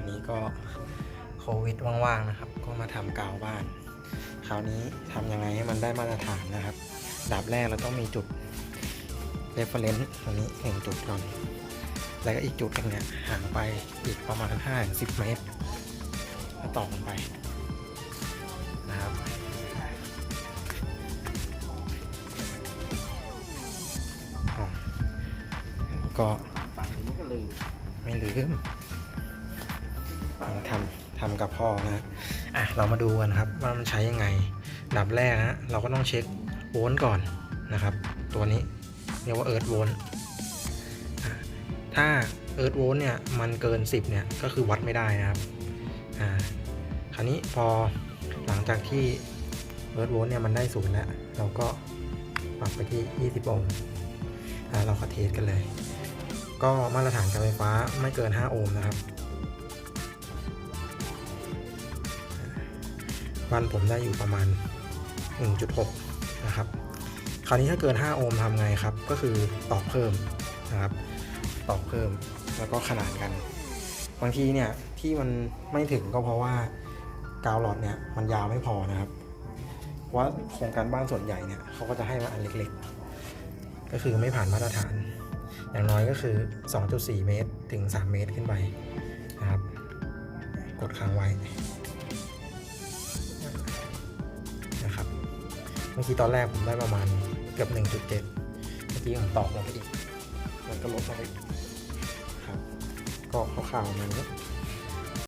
นนี้ก็โควิดว่างๆนะครับ ก็มาทำกาวบ้าน คราวนี้ทำยังไงให้มันได้มาตรฐานนะครับดับแรกเราต้องมีจุด reference ตรงนี้หนึ่งจุดก่อน แล้วก็อีกจุดหนึงเนี่ยห่างไปอีกประมาณ5-10 เมตรก็ต่อกันไป ก็ไม่ลืมทำทำกับพ่อนะอะเรามาดูกันครับว่ามันใช้ยังไงดับแรกนะเราก็ต้องเช็คโวลต์ก่อนนะครับ ตัวนี้เรียกว่าเอิร์ธโวลต์ถ้าเอิร์ธโวลต์เนี่ยมันเกิน 10เนี่ยก็คือวัดไม่ได้นะครับอ่าคราวนี้พอหลังจากที่เอิร์ธโวลต์เนี่ยมันได้ศูนย์แล้วเราก็ปรับไปที่ 20โอห์มอ่าเราก็เทสกันเลย ก็มาตรฐานการไฟฟ้าไม่เกิน 5 โอห์มนะครับ วันผมได้อยู่ประมาณ 1.6 นะครับ คราวนี้ถ้าเกิน 5 โอห์มทำไงครับ ก็คือตอกเพิ่มนะครับ ตอกเพิ่มแล้วก็ขนานกัน บางทีเนี่ยที่มันไม่ถึงก็เพราะว่ากาวหลอดเนี่ยมันยาวไม่พอนะครับ เพราะว่าโครงการบ้านส่วนใหญ่เนี่ยเขาก็จะให้มาอันเล็กๆ ก็คือไม่ผ่านมาตรฐาน อย่างน้อยก็คือ 2.4 เมตรถึง 3 เมตรขึ้นไปนะครับ กดค้างไว้นะครับ เมื่อกี้ตอนแรกผมได้ประมาณเกือบ 1.7 เมื่อกี้ผมตอกลงไปอีกมันก็ลดลงไปครับ ก็คร่าวๆมันนี้